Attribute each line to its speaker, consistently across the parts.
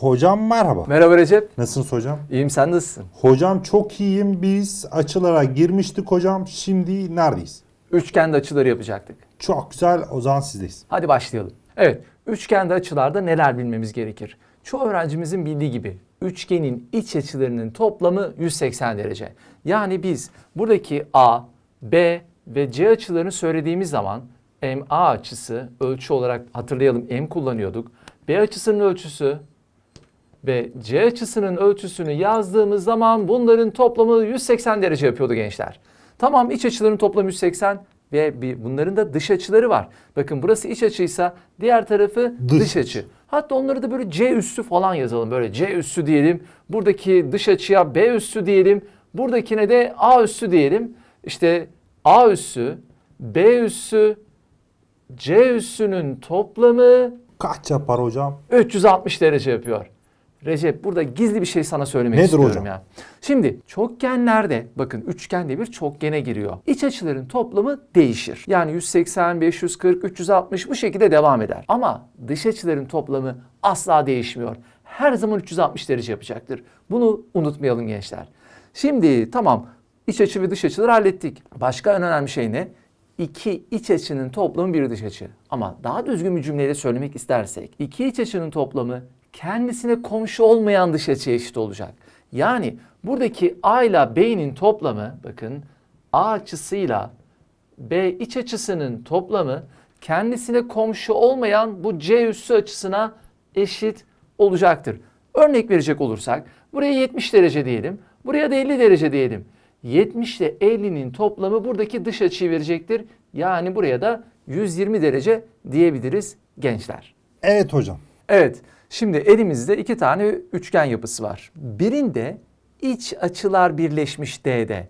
Speaker 1: Hocam merhaba.
Speaker 2: Merhaba Recep.
Speaker 1: Nasılsınız hocam?
Speaker 2: İyiyim sen nasılsın?
Speaker 1: Hocam çok iyiyim. Biz açılara girmiştik hocam. Şimdi neredeyiz?
Speaker 2: Üçgende açıları yapacaktık.
Speaker 1: Çok güzel. O zaman sizdeyiz.
Speaker 2: Hadi başlayalım. Evet, üçgende açılarda neler bilmemiz gerekir? Çoğu öğrencimizin bildiği gibi üçgenin iç açılarının toplamı 180 derece. Yani biz buradaki A, B ve C açılarını söylediğimiz zaman MA açısı ölçü olarak hatırlayalım M kullanıyorduk. B açısının ölçüsü ve C açısının ölçüsünü yazdığımız zaman bunların toplamı 180 derece yapıyordu gençler. Tamam iç açıların toplamı 180 ve bir, bunların da dış açıları var. Bakın burası iç açıysa diğer tarafı
Speaker 1: Dış
Speaker 2: dış, açı. Hatta onları da böyle C üssü falan yazalım. Böyle C üssü diyelim. Buradaki dış açıya B üssü diyelim. Buradakine de A üssü diyelim. İşte A üssü, B üssü, C üssünün toplamı
Speaker 1: Kaç yapar hocam?
Speaker 2: 360 derece yapıyor. Recep burada gizli bir şey sana söylemek
Speaker 1: Nedir
Speaker 2: istiyorum
Speaker 1: hocam?
Speaker 2: ya. Şimdi çokgenlerde bakın üçgen diye bir çokgene giriyor. İç açıların toplamı değişir. Yani 180, 540, 360 bu şekilde devam eder. Ama dış açıların toplamı asla değişmiyor. Her zaman 360 derece yapacaktır. Bunu unutmayalım gençler. Şimdi tamam iç açı ve dış açıları hallettik. Başka en önemli şey ne? İki iç açının toplamı bir dış açı. Ama daha düzgün bir cümleyle söylemek istersek iki iç açının toplamı kendisine komşu olmayan dış açıya eşit olacak. Yani buradaki A ile B'nin toplamı bakın A açısıyla B iç açısının toplamı kendisine komşu olmayan bu C üssü açısına eşit olacaktır. Örnek verecek olursak buraya 70 derece diyelim. Buraya da 50 derece diyelim. 70 ile 50'nin toplamı buradaki dış açıyı verecektir. Yani buraya da 120 derece diyebiliriz gençler.
Speaker 1: Evet hocam.
Speaker 2: Evet, şimdi elimizde iki tane üçgen yapısı var. Birinde iç açılar birleşmiş D'de.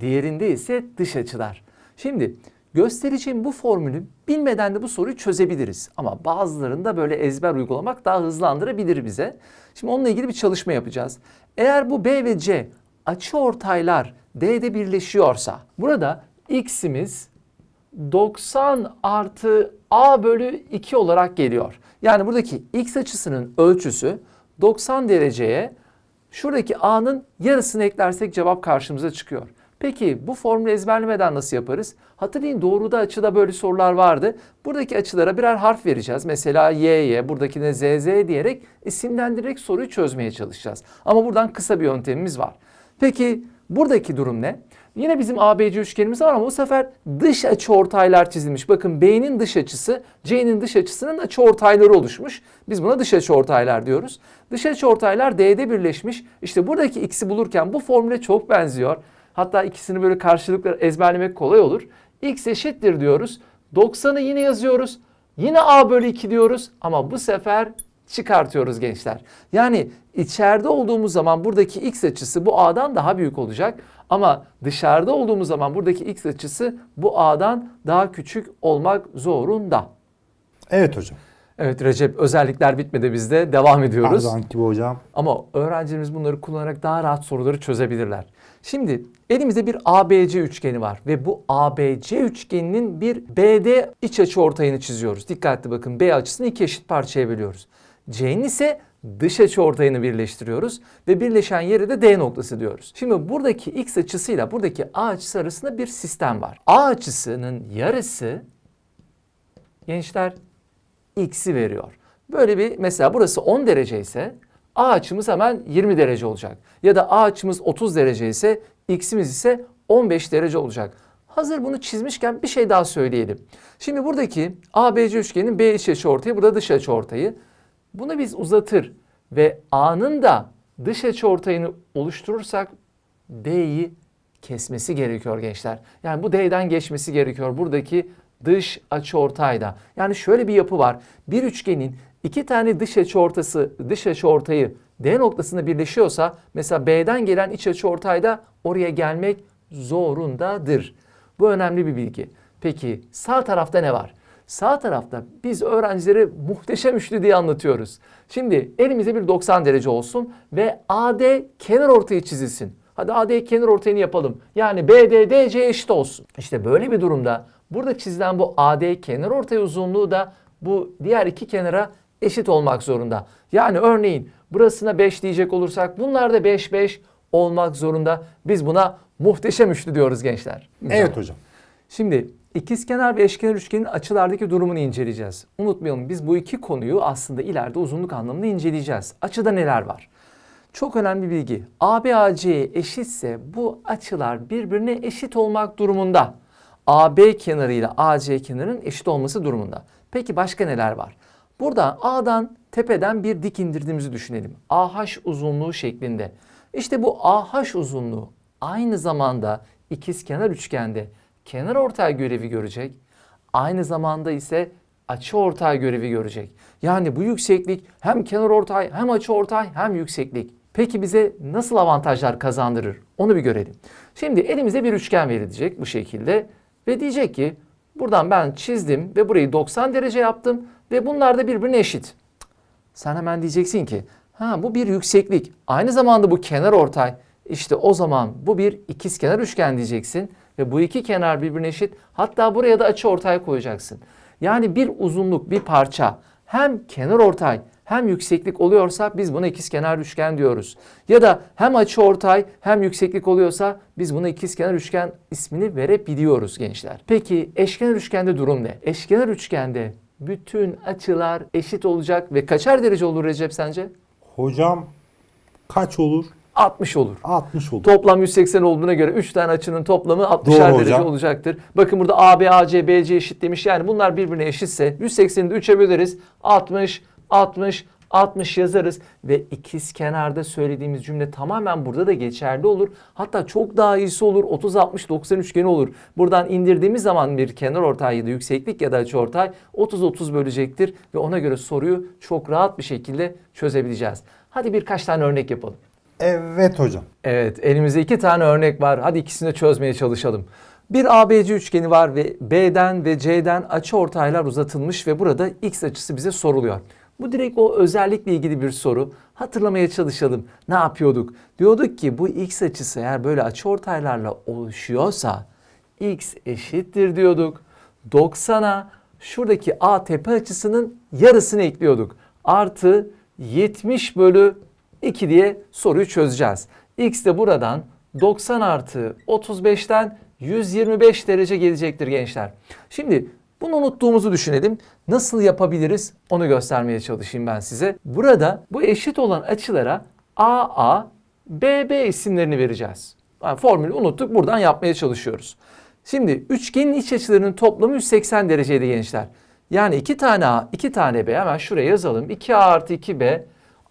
Speaker 2: Diğerinde ise dış açılar. Şimdi göstereceğim bu formülü bilmeden de bu soruyu çözebiliriz. Ama bazılarında böyle ezber uygulamak daha hızlandırabilir bize. Şimdi onunla ilgili bir çalışma yapacağız. Eğer bu B ve C açı ortaylar D'de birleşiyorsa burada x'imiz 90 artı a bölü 2 olarak geliyor. Yani buradaki x açısının ölçüsü 90 dereceye şuradaki a'nın yarısını eklersek cevap karşımıza çıkıyor. Peki bu formülü ezberlemeden nasıl yaparız? Hatırlayın doğruda açıda böyle sorular vardı. Buradaki açılara birer harf vereceğiz. Mesela y'ye, buradakine z, z diyerek isimlendirerek soruyu çözmeye çalışacağız. Ama buradan kısa bir yöntemimiz var. Peki buradaki durum ne? Yine bizim ABC üçgenimiz var ama bu sefer dış açı ortaylar çizilmiş. Bakın B'nin dış açısı, C'nin dış açısının açı ortayları oluşmuş. Biz buna dış açı ortaylar diyoruz. Dış açı ortaylar D'de birleşmiş. İşte buradaki x'i bulurken bu formüle çok benziyor. Hatta ikisini böyle karşılıklı ezberlemek kolay olur. x eşittir diyoruz. 90'ı yine yazıyoruz. Yine a bölü 2 diyoruz ama bu sefer çıkartıyoruz gençler. Yani içeride olduğumuz zaman buradaki x açısı bu a'dan daha büyük olacak. Ama dışarıda olduğumuz zaman buradaki x açısı bu a'dan daha küçük olmak zorunda.
Speaker 1: Evet hocam.
Speaker 2: Evet Recep özellikler bitmedi bizde devam
Speaker 1: Her
Speaker 2: ediyoruz.
Speaker 1: zamanki gibi hocam.
Speaker 2: Ama öğrencilerimiz bunları kullanarak daha rahat soruları çözebilirler. Şimdi elimizde bir ABC üçgeni var ve bu ABC üçgeninin bir BD iç açı ortayını çiziyoruz. Dikkatli bakın B açısını iki eşit parçaya bölüyoruz. C'nin ise dış açı ortayını birleştiriyoruz ve birleşen yere de D noktası diyoruz. Şimdi buradaki X açısıyla buradaki A açısı arasında bir sistem var. A açısının yarısı gençler x'i veriyor. Böyle bir mesela burası 10 derece ise a açımız hemen 20 derece olacak. Ya da a açımız 30 derece ise x'imiz ise 15 derece olacak. Hazır bunu çizmişken bir şey daha söyleyelim. Şimdi buradaki ABC üçgenin B iç açı ortayı, burada dış açı ortayı. Bunu biz uzatır ve A'nın da dış açı ortayını oluşturursak D'yi kesmesi gerekiyor gençler. Yani bu D'den geçmesi gerekiyor buradaki dış açı ortayda. Yani şöyle bir yapı var. Bir üçgenin iki tane dış açı ortası, dış açı ortayı D noktasında birleşiyorsa mesela B'den gelen iç açı ortayda oraya gelmek zorundadır. Bu önemli bir bilgi. Peki sağ tarafta ne var? Sağ tarafta biz öğrencilere muhteşem üçlü diye anlatıyoruz. Şimdi elimizde bir 90 derece olsun ve AD kenar ortayı çizilsin. Hadi AD kenar ortayını yapalım. Yani BD DC eşit olsun. İşte böyle bir durumda burada çizilen bu AD kenar ortay uzunluğu da bu diğer iki kenara eşit olmak zorunda. Yani örneğin burasına 5 diyecek olursak bunlar da 5 5 olmak zorunda. Biz buna muhteşem üçlü diyoruz gençler.
Speaker 1: Evet hocam.
Speaker 2: Şimdi ikizkenar ve eşkenar üçgenin açılardaki durumunu inceleyeceğiz. Unutmayalım biz bu iki konuyu aslında ileride uzunluk anlamında inceleyeceğiz. Açıda neler var? Çok önemli bilgi. AB AC'ye eşitse bu açılar birbirine eşit olmak durumunda. AB kenarı ile AC kenarının eşit olması durumunda. Peki başka neler var? Burada A'dan tepeden bir dik indirdiğimizi düşünelim. AH uzunluğu şeklinde. İşte bu AH uzunluğu aynı zamanda ikizkenar üçgende kenar ortay görevi görecek. Aynı zamanda ise açı ortay görevi görecek. Yani bu yükseklik hem kenar ortay hem açı ortay hem yükseklik. Peki bize nasıl avantajlar kazandırır? Onu bir görelim. Şimdi elimize bir üçgen verilecek bu şekilde ve diyecek ki buradan ben çizdim ve burayı 90 derece yaptım ve bunlar da birbirine eşit. Sen hemen diyeceksin ki ha bu bir yükseklik. Aynı zamanda bu kenar ortay. İşte o zaman bu bir ikizkenar üçgen diyeceksin ve bu iki kenar birbirine eşit. Hatta buraya da açı ortay koyacaksın. Yani bir uzunluk, bir parça hem kenar ortay hem yükseklik oluyorsa biz buna ikizkenar üçgen diyoruz. Ya da hem açı ortay hem yükseklik oluyorsa biz buna ikizkenar üçgen ismini verebiliyoruz gençler. Peki eşkenar üçgende durum ne? Eşkenar üçgende bütün açılar eşit olacak ve kaçar derece olur Recep sence?
Speaker 1: Hocam kaç olur?
Speaker 2: 60 olur.
Speaker 1: 60 olur.
Speaker 2: Toplam 180 olduğuna göre 3 tane açının toplamı 60'er
Speaker 1: Doğru
Speaker 2: derece
Speaker 1: hocam.
Speaker 2: olacaktır. Bakın burada AB, AC, BC eşit demiş. Yani bunlar birbirine eşitse 180'i de 3'e böleriz. 60, 60, 60 yazarız ve ikiz kenarda söylediğimiz cümle tamamen burada da geçerli olur. Hatta çok daha iyisi olur. 30 60 90 üçgeni olur. Buradan indirdiğimiz zaman bir kenar ortay ya da yükseklik ya da açı ortay 30 30 bölecektir ve ona göre soruyu çok rahat bir şekilde çözebileceğiz. Hadi birkaç tane örnek yapalım.
Speaker 1: Evet hocam.
Speaker 2: Evet, elimizde iki tane örnek var. Hadi ikisini de çözmeye çalışalım. Bir ABC üçgeni var ve B'den ve C'den açı ortaylar uzatılmış ve burada X açısı bize soruluyor. Bu direkt o özellikle ilgili bir soru. Hatırlamaya çalışalım. Ne yapıyorduk? Diyorduk ki bu X açısı eğer böyle açı ortaylarla oluşuyorsa X eşittir diyorduk. 90'a şuradaki A tepe açısının yarısını ekliyorduk. Artı 70 bölü 2 diye soruyu çözeceğiz. X de buradan 90 artı 35'ten 125 derece gelecektir gençler. Şimdi bunu unuttuğumuzu düşünelim. Nasıl yapabiliriz onu göstermeye çalışayım ben size. Burada bu eşit olan açılara AA, BB isimlerini vereceğiz. Yani formülü unuttuk buradan yapmaya çalışıyoruz. Şimdi üçgenin iç açılarının toplamı 180 dereceydi gençler. Yani iki tane A, iki tane B hemen şuraya yazalım. 2A artı 2B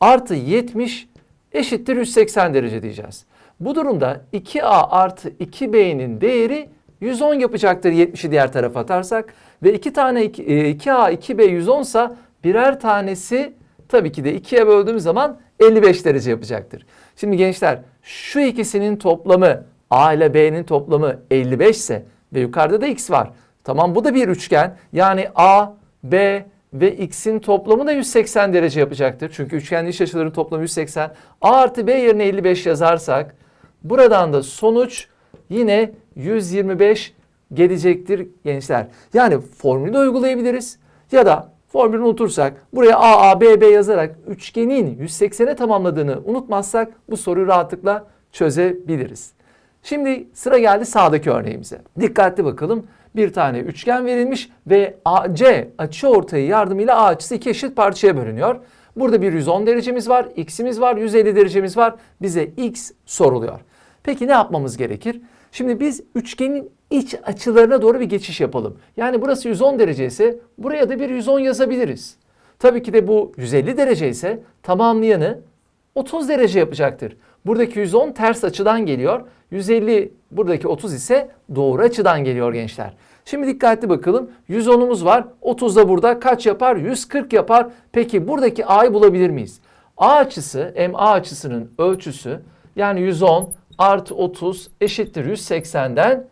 Speaker 2: artı 70 eşittir 180 derece diyeceğiz. Bu durumda 2A artı 2B'nin değeri 110 yapacaktır 70'i diğer tarafa atarsak. Ve 2 tane 2, e, 2A 2B 110 sa birer tanesi tabii ki de 2'ye böldüğümüz zaman 55 derece yapacaktır. Şimdi gençler şu ikisinin toplamı A ile B'nin toplamı 55 ise ve yukarıda da X var. Tamam bu da bir üçgen. Yani A, B ve X'in toplamı da 180 derece yapacaktır. Çünkü üçgenin iç açılarının toplamı 180. A artı B yerine 55 yazarsak buradan da sonuç yine 125 gelecektir gençler. Yani formülü de uygulayabiliriz ya da formülü unutursak buraya A, A, B, B yazarak üçgenin 180'e tamamladığını unutmazsak bu soruyu rahatlıkla çözebiliriz. Şimdi sıra geldi sağdaki örneğimize. Dikkatli bakalım. Bir tane üçgen verilmiş ve AC açı ortayı yardımıyla A açısı iki eşit parçaya bölünüyor. Burada bir 110 derecemiz var, x'imiz var, 150 derecemiz var. Bize x soruluyor. Peki ne yapmamız gerekir? Şimdi biz üçgenin iç açılarına doğru bir geçiş yapalım. Yani burası 110 derece ise buraya da bir 110 yazabiliriz. Tabii ki de bu 150 derece ise tamamlayanı 30 derece yapacaktır. Buradaki 110 ters açıdan geliyor. 150 buradaki 30 ise doğru açıdan geliyor gençler. Şimdi dikkatli bakalım. 110'umuz var. 30 da burada kaç yapar? 140 yapar. Peki buradaki A'yı bulabilir miyiz? A açısı, MA açısının ölçüsü yani 110 artı 30 eşittir 180'den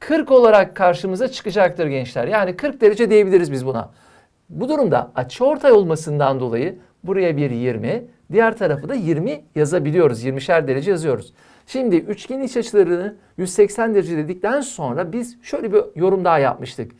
Speaker 2: 40 olarak karşımıza çıkacaktır gençler. Yani 40 derece diyebiliriz biz buna. Bu durumda açıortay olmasından dolayı buraya bir 20, diğer tarafı da 20 yazabiliyoruz. 20'şer derece yazıyoruz. Şimdi üçgenin iç açılarını 180 derece dedikten sonra biz şöyle bir yorum daha yapmıştık.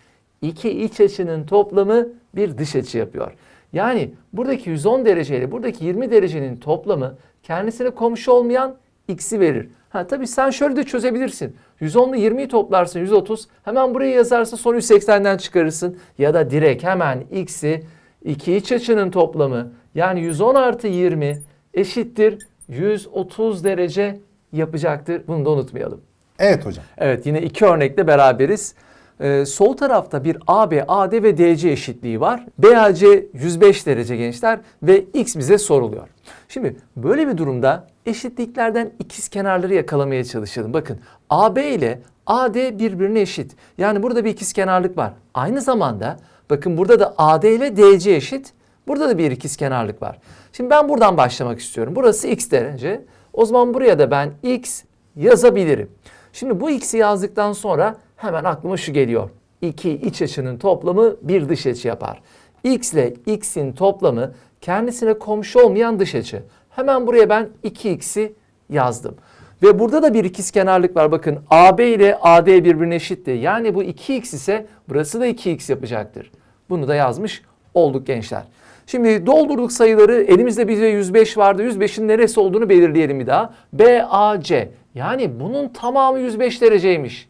Speaker 2: İki iç açının toplamı bir dış açı yapıyor. Yani buradaki 110 derece ile buradaki 20 derecenin toplamı kendisine komşu olmayan x'i verir. Ha tabii sen şöyle de çözebilirsin. 110 ile 20'yi toplarsın 130. Hemen buraya yazarsın son 180'den çıkarırsın. Ya da direkt hemen x'i iki iç açının toplamı yani 110 artı 20 eşittir 130 derece yapacaktır. Bunu da unutmayalım.
Speaker 1: Evet hocam.
Speaker 2: Evet yine iki örnekle beraberiz. Ee, sol tarafta bir AB, AD ve DC eşitliği var. BAC 105 derece gençler ve X bize soruluyor. Şimdi böyle bir durumda eşitliklerden ikiz kenarları yakalamaya çalışalım. Bakın AB ile AD birbirine eşit. Yani burada bir ikiz kenarlık var. Aynı zamanda bakın burada da AD ile DC eşit. Burada da bir ikiz kenarlık var. Şimdi ben buradan başlamak istiyorum. Burası X derece. O zaman buraya da ben X yazabilirim. Şimdi bu x'i yazdıktan sonra hemen aklıma şu geliyor. İki iç açının toplamı bir dış açı yapar. x ile x'in toplamı kendisine komşu olmayan dış açı. Hemen buraya ben 2x'i yazdım. Ve burada da bir ikizkenarlık var. Bakın AB ile AD birbirine eşitti. Yani bu 2x ise burası da 2x yapacaktır. Bunu da yazmış olduk gençler. Şimdi doldurduk sayıları. Elimizde bize 105 vardı. 105'in neresi olduğunu belirleyelim bir daha. BAC. Yani bunun tamamı 105 dereceymiş.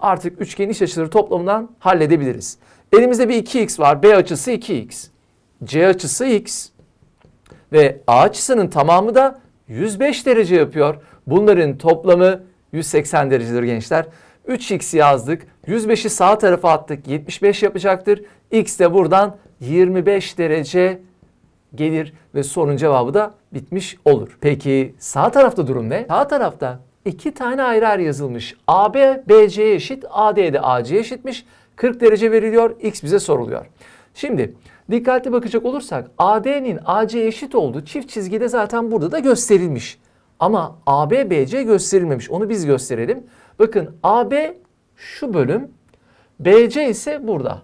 Speaker 2: Artık üçgenin iç açıları toplamından halledebiliriz. Elimizde bir 2x var. B açısı 2x. C açısı x. Ve A açısının tamamı da 105 derece yapıyor. Bunların toplamı 180 derecedir gençler. 3x yazdık. 105'i sağ tarafa attık. 75 yapacaktır. X de buradan 25 derece gelir ve sorunun cevabı da bitmiş olur. Peki sağ tarafta durum ne? Sağ tarafta iki tane ayrı ayrı yazılmış. AB BC'ye eşit, AD de AC'ye eşitmiş. 40 derece veriliyor. X bize soruluyor. Şimdi dikkatli bakacak olursak AD'nin AC'ye eşit olduğu çift çizgide zaten burada da gösterilmiş. Ama AB BC gösterilmemiş. Onu biz gösterelim. Bakın AB şu bölüm, BC ise burada.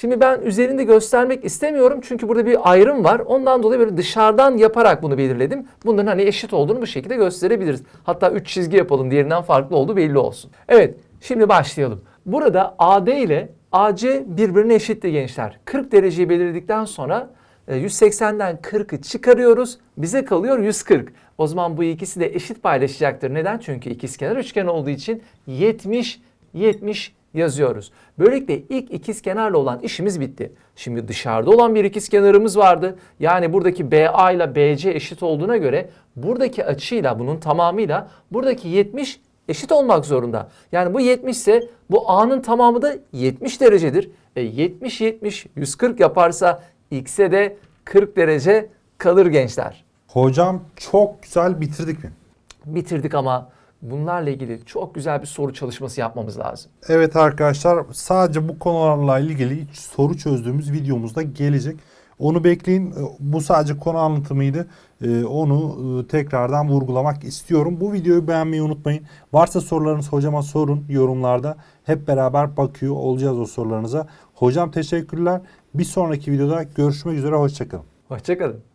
Speaker 2: Şimdi ben üzerinde göstermek istemiyorum çünkü burada bir ayrım var. Ondan dolayı böyle dışarıdan yaparak bunu belirledim. Bunların hani eşit olduğunu bu şekilde gösterebiliriz. Hatta 3 çizgi yapalım diğerinden farklı olduğu belli olsun. Evet şimdi başlayalım. Burada AD ile AC birbirine eşitti gençler. 40 dereceyi belirledikten sonra e, 180'den 40'ı çıkarıyoruz. Bize kalıyor 140. O zaman bu ikisi de eşit paylaşacaktır. Neden? Çünkü ikizkenar üçgen olduğu için 70 70 yazıyoruz. Böylelikle ilk ikizkenarla olan işimiz bitti. Şimdi dışarıda olan bir ikizkenarımız vardı. Yani buradaki BA ile BC eşit olduğuna göre buradaki açıyla bunun tamamıyla buradaki 70 eşit olmak zorunda. Yani bu 70 ise bu A'nın tamamı da 70 derecedir. E 70 70 140 yaparsa X'e de 40 derece kalır gençler.
Speaker 1: Hocam çok güzel bitirdik mi?
Speaker 2: Bitirdik ama bunlarla ilgili çok güzel bir soru çalışması yapmamız lazım.
Speaker 1: Evet arkadaşlar sadece bu konularla ilgili soru çözdüğümüz videomuzda gelecek. Onu bekleyin. Bu sadece konu anlatımıydı. Ee, Onu e, tekrardan vurgulamak istiyorum. Bu videoyu beğenmeyi unutmayın. Varsa sorularınız hocama sorun yorumlarda. Hep beraber bakıyor olacağız o sorularınıza. Hocam teşekkürler. Bir sonraki videoda görüşmek üzere. Hoşçakalın.
Speaker 2: Hoşçakalın.